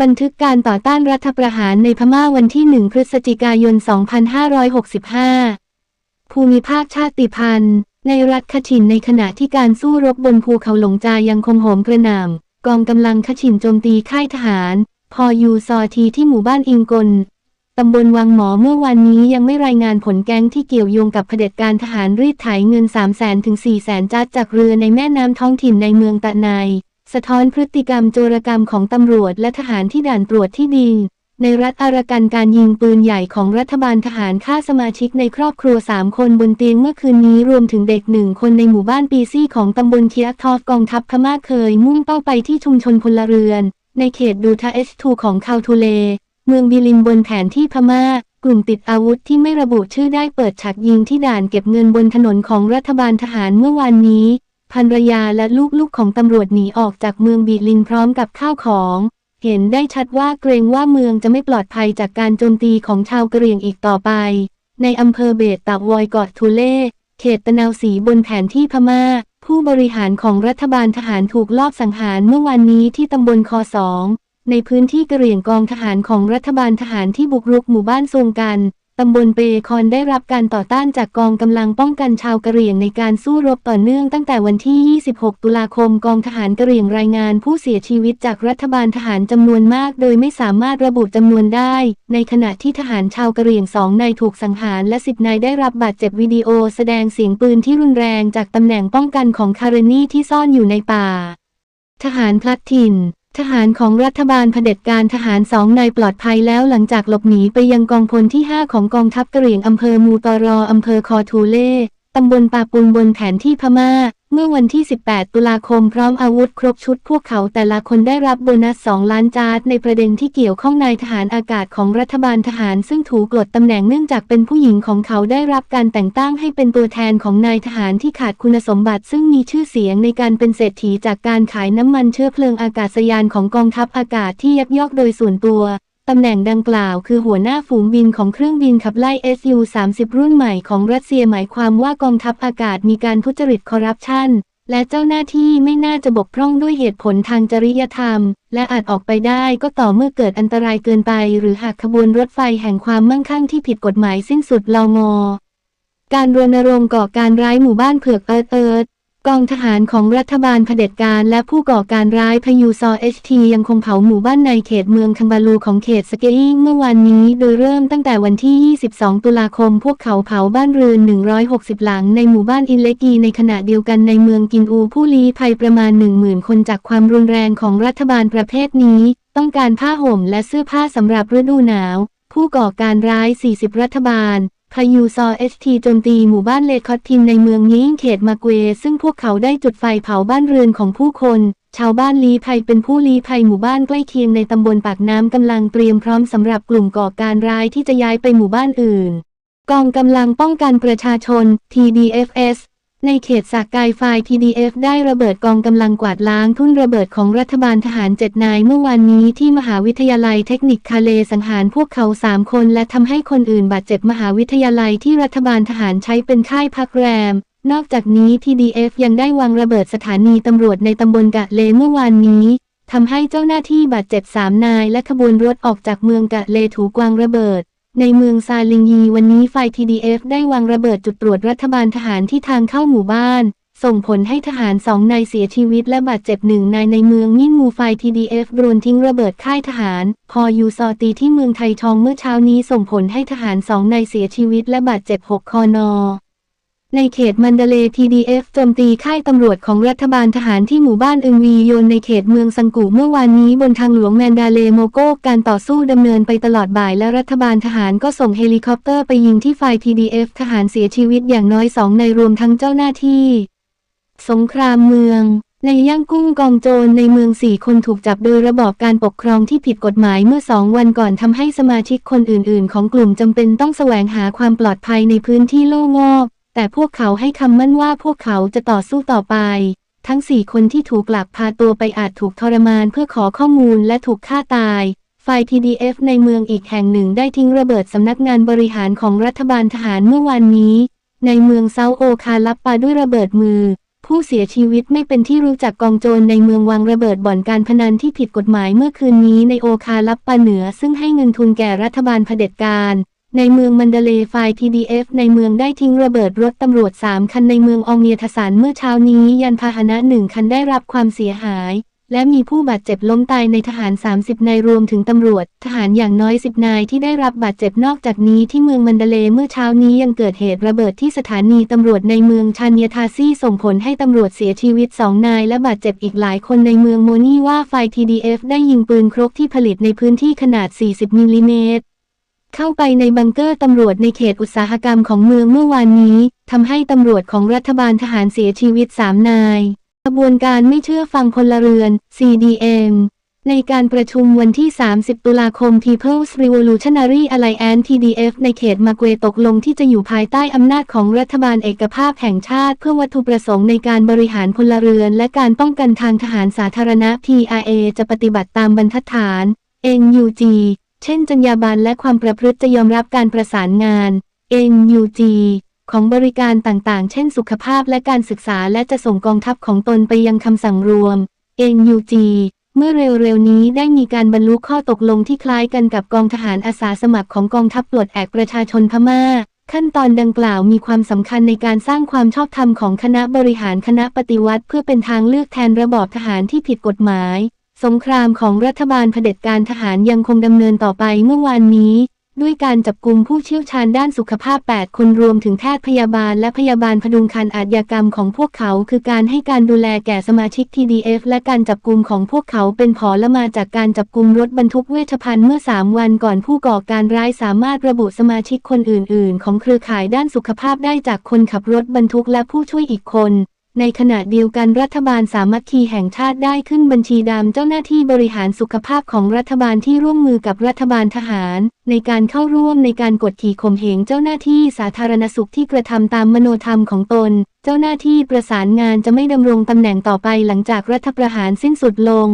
บันทึกการต่อต้านรัฐประหารในพม่าวันที่ 1 พฤศจิกายน 2565 ภูมิภาคชาติพันธุ์ ในรัฐคชินในขณะที่การสู้รบบนภูเขาหลงจายังคงโหมกระหน่ำกองกำลังคชินโจมตีค่ายทหาร พอยูซอทีที่หมู่บ้านอิงกลตำบลวังหมอเมื่อวันนี้ยังไม่รายงานผลแก๊งที่เกี่ยวโยงกับเผด็จการทหารรีดไถเงิน 3 0 0 0 0 0 ถึง 4 0 0 0 0 0 จัดจากเรือในแม่น้ำท้องถิ่นในเมืองตะไน สะท้อนพฤติกรรมโจรกรรมของตำรวจและทหารที่ด่านตรวจที่ดินในรัฐอารากันการยิงปืนใหญ่ของรัฐบาลทหารฆ่าสมาชิกในครอบครัว 3 คนบนเตียงเมื่อคืนนี้รวมถึงเด็กหนึ่งคนในหมู่บ้านปีซี่ของตำบลเคียกทอฟกองทัพพม่าเคยมุ่งเป้าไปที่ชุมชนพลเรือน ในเขตดูทาเอสทูของคาวทูเล เมืองบิลินบนแผนที่พม่า กลุ่มติดอาวุธที่ไม่ระบุชื่อได้เปิดฉากยิงที่ด่านเก็บเงินบนถนนของรัฐบาลทหารเมื่อวานนี้ ภรรยาและลูกๆของตำรวจหนีออกจากเมืองบิลินพร้อมกับข้าวของ เห็นได้ชัดว่าเกรงว่าเมืองจะไม่ปลอดภัยจากการโจมตีของชาวกะเหรี่ยงอีกต่อไป ในอำเภอเบตตาวอยเกาะทูเล่เขตตะนาวสีบนแผนที่พม่า ผู้บริหารของรัฐบาลทหารถูกลอบสังหารเมื่อวานนี้ที่ตำบลคอสองในพื้นที่กะเหรี่ยงกองทหารของรัฐบาลทหารที่บุกรุกหมู่บ้านทรงกัน ตำบลเปคอนได้รับการต่อต้านจากกองกำลังป้องกันชาวกะเหรี่ยงในการสู้รบต่อเนื่องตั้งแต่วันที่ 26 ตุลาคมกองทหารกะเหรี่ยงรายงานผู้เสียชีวิตจากรัฐบาลทหารจำนวนมาก โดยไม่สามารถระบุจำนวนได้ ในขณะที่ทหารชาวกะเหรี่ยงสองนายถูกสังหารและสิบนายได้รับบาดเจ็บวิดีโอแสดงเสียงปืนที่รุนแรงจากตำแหน่งป้องกันของคาร์เรนีที่ซ่อนอยู่ในป่า ทหารพลัดถิ่น ทหารของรัฐบาลเผด็จการทหารสองนายปลอดภัยแล้วหลังจากหลบหนีไปยังกองพลที่ 5 ของกองทัพกะเหรี่ยงอำเภอมูตอรออำเภอคอทูเล่ ตำบลปาปุนบนแผนที่พม่า เมื่อวันที่ 18 ตุลาคมพร้อมอาวุธครบชุดพวกเขาแต่ละคนได้รับโบนัส 2 ล้านจาร์ดในประเด็นที่เกี่ยวข้องนายทหารอากาศของรัฐบาลทหาร ซึ่งถูกกลดตำแหน่งเนื่องจากเป็นผู้หญิงของเขาได้รับการแต่งตั้งให้เป็นตัวแทนของนายทหารที่ขาดคุณสมบัติ ซึ่งมีชื่อเสียงในการเป็นเศรษฐีจากการขายน้ำมันเชื้อเพลิงอากาศยานของกองทัพอากาศที่ยักยอกโดยส่วนตัวำแหน่งดังกล่าวคือหัวหน้าฝูงบินของเครื่องบินขับไล่ SU-30 รุ่นใหม่ของรัสเซียหมายความว่ากองทัพอากาศมีการทุจริตคอร์รัปชันและเจ้าหน้าที่ไม่น่าจะบกพร่องด้วยเหตุผลทางจริยธรรม และอาจออกไปได้ก็ต่อเมื่อเกิดอันตรายเกินไป หรือหากขบวนรถไฟแห่งความมั่งคั่งที่ผิดกฎหมายสิ้นสุดลงอการรณรงค์ก่อการร้ายหมู่บ้านเผือกเอิร์ดเอิร์ด กองทหารของรัฐบาลเผด็จการและผู้ก่อการร้ายพยูซอเอชทียังคงเผาหมู่บ้านในเขตเมืองคัมบาลูของเขตสเกอิงเมื่อวานนี้ โดยเริ่มตั้งแต่วันที่ 22 ตุลาคม พวกเขาเผาบ้านเรือน 160 หลังในหมู่บ้านอินเลกีในขณะเดียวกันในเมืองกินอูผู้ลี้ภัยประมาณ 10,000 คนจากความรุนแรงของรัฐบาลประเภทนี้ ต้องการผ้าห่มและเสื้อผ้าสำหรับฤดูหนาว ผู้ก่อการร้าย 40 รัฐบาล พายุซอเอสทีโจมตีหมู่บ้านเลคอตทินในเมืองยิงเขตมาเกวซึ่งพวกเขาได้จุดไฟเผาบ้านเรือนของผู้คน ชาวบ้านลี้ภัยเป็นผู้ลี้ภัยหมู่บ้านใกล้เคียงในตำบลปากน้ำกำลังเตรียมพร้อมสำหรับกลุ่มก่อการร้ายที่จะย้ายไปหมู่บ้านอื่น กองกำลังป้องกันประชาชน TDFS ในเขตสากายไฟ TDF ได้ระเบิดกองกำลังกวาดล้างทุ่นระเบิดของรัฐบาลทหารเจ็ดนายเมื่อวานนี้ที่มหาวิทยาลัยเทคนิคคาเลสังหารพวกเขาสามคนและทำให้คนอื่นบาดเจ็บมหาวิทยาลัยที่รัฐบาลทหารใช้เป็นค่ายพักแรม นอกจากนี้ TDF ยังได้วางระเบิดสถานีตำรวจในตำบลกะเลเมื่อวานนี้ทำให้เจ้าหน้าที่บาดเจ็บสามนายและขบวนรถออกจากเมืองกะเลถูกวางระเบิด ในเมืองซาลิงยีวันนี้ไฟ TDF ได้วางระเบิดจุดตรวจรัฐบาลทหารที่ทางเข้าหมู่บ้าน ส่งผลให้ทหารสองนายเสียชีวิตและบาดเจ็บหนึ่งนายในเมืองมินมูไฟ TDF รุนทิ้งระเบิดค่ายทหาร พอยูซอตีที่เมืองไททองเมื่อเช้านี้ส่งผลให้ทหารสองนายเสียชีวิตและบาดเจ็บหกคอนอ ในเขตมันเดเล TDF โจมตีค่ายตำรวจของรัฐบาลทหารที่หมู่บ้านอึงวีโยนในเขตเมืองซังกูเมื่อวานนี้บนทางหลวงแมนดาเลโมโกการต่อสู้ดำเนินไปตลอดบ่ายและรัฐบาลทหารก็ส่งเฮลิคอปเตอร์ไปยิงที่ฝ่าย TDF ทหารเสียชีวิตอย่างน้อยสองในรวมทั้งเจ้าหน้าที่ สงครามเมือง ในย่างกุ้งกองโจรในเมืองสี่คนถูกจับโดยระบอบการปกครองที่ผิดกฎหมายเมื่อสองวันก่อนทำให้สมาชิกคนอื่น ๆ ของกลุ่มจำเป็นต้องแสวงหาความปลอดภัยในพื้นที่โล่งงอก แต่พวกเขาให้คำมั่นว่าพวกเขาจะต่อสู้ต่อไป ทั้งสี่คนที่ถูกหลักพาตัวไปอาจถูกทรมานเพื่อขอข้อมูลและถูกฆ่าตาย ฝ่าย TDF ในเมืองอีกแห่งหนึ่งได้ทิ้งระเบิดสำนักงานบริหารของรัฐบาลทหารเมื่อวานนี้ ในเมืองเซาโอคาลับปาด้วยระเบิดมือ ผู้เสียชีวิตไม่เป็นที่รู้จักกองโจรในเมืองวางระเบิดบ่อนการพนันที่ผิดกฎหมายเมื่อคืนนี้ในโอคาลับปาเหนือซึ่งให้เงินทุนแก่รัฐบาลเผด็จการ ในเมืองมันเดเลย์ไฟล์ PDF ในเมืองได้ทิ้งระเบิดรถตำรวจ 3 คันในเมืองอองเมียทสานเมื่อเช้านี้ยันพาหนะหนึ่งคันได้รับความเสียหาย และมีผู้บาดเจ็บล้มตายในทหาร 30 นายรวมถึงตำรวจ ทหารอย่างน้อย 10 นายที่ได้รับบาดเจ็บนอกจากนี้ที่เมืองมันเดเลเมื่อเช้านี้ยังเกิดเหตุระเบิดที่สถานีตำรวจในเมืองชานเยทาซี่ส่งผลให้ตำรวจเสียชีวิต 2 นายและบาดเจ็บอีกหลายคนในเมืองโมนีว่าไฟ TDF ได้ยิงปืนครกที่ผลิตในพื้นที่ขนาด 40มิลลิเมตร เข้าไปในบังเกอร์ตำรวจในเขตอุตสาหกรรมของเมืองเมื่อวานนี้ทำให้ตำรวจของรัฐบาลทหารเสียชีวิต3นายกระบวนการไม่เชื่อฟังพลเรือน CDM ในการประชุมวันที่ 30 ตุลาคม People's Revolutionary Alliance TDF ในเขตมาเกวตกลงที่จะอยู่ภายใต้อำนาจของรัฐบาลเอกภาพแห่งชาติ เพื่อวัตถุประสงค์ในการบริหารพลเรือน และการป้องกันทางทหารสาธารณะ PRA จะปฏิบัติตามบรรทัดฐาน NUG เช่น จรรยาบรรณและความประพฤติจะยอมรับการประสานงาน NUG ของบริการต่างๆ เช่น สุขภาพและการศึกษาและจะส่งกองทัพของตนไปยังคำสั่งรวม NUG เมื่อเร็วๆนี้ได้มีการบรรลุข้อตกลงที่คล้ายกันกับกองทหารอาสาสมัครของกองทัพปลดแอกประชาชนพม่า ขั้นตอนดังกล่าวมีความสำคัญในการสร้างความชอบธรรมของคณะบริหารคณะปฏิวัติ เพื่อเป็นทางเลือกแทนระบอบทหารที่ผิดกฎหมาย สงครามของรัฐบาลเผด็จการทหารยังคงดำเนินต่อไปเมื่อวานนี้ ด้วยการจับกลุ่มผู้เชี่ยวชาญด้านสุขภาพ 8 คนรวมถึงแพทย์พยาบาลและพยาบาลพดุงคันอาชญากรรมของพวกเขา คือการให้การดูแลแก่สมาชิก TDF และการจับกลุ่มของพวกเขาเป็นผลมาจากการจับกลุ่มรถบรรทุกเวชภัณฑ์เมื่อ 3 วันก่อนผู้ก่อการร้ายสามารถระบุสมาชิกคนอื่น ๆ ของเครือข่ายด้านสุขภาพได้จากคนขับรถบรรทุกและผู้ช่วยอีกคน ในขณะเดียวกันรัฐบาลสามัคคีแห่งชาติได้ขึ้นบัญชีดำเจ้าหน้าที่บริหารสุขภาพของรัฐบาลที่ร่วมมือกับรัฐบาลทหาร ในการเข้าร่วมในการกดขี่ข่มเหงเจ้าหน้าที่สาธารณสุขที่กระทำตามมโนธรรมของตน เจ้าหน้าที่ประสานงานจะไม่ดำรงตำแหน่งต่อไปหลังจากรัฐประหารสิ้นสุดลง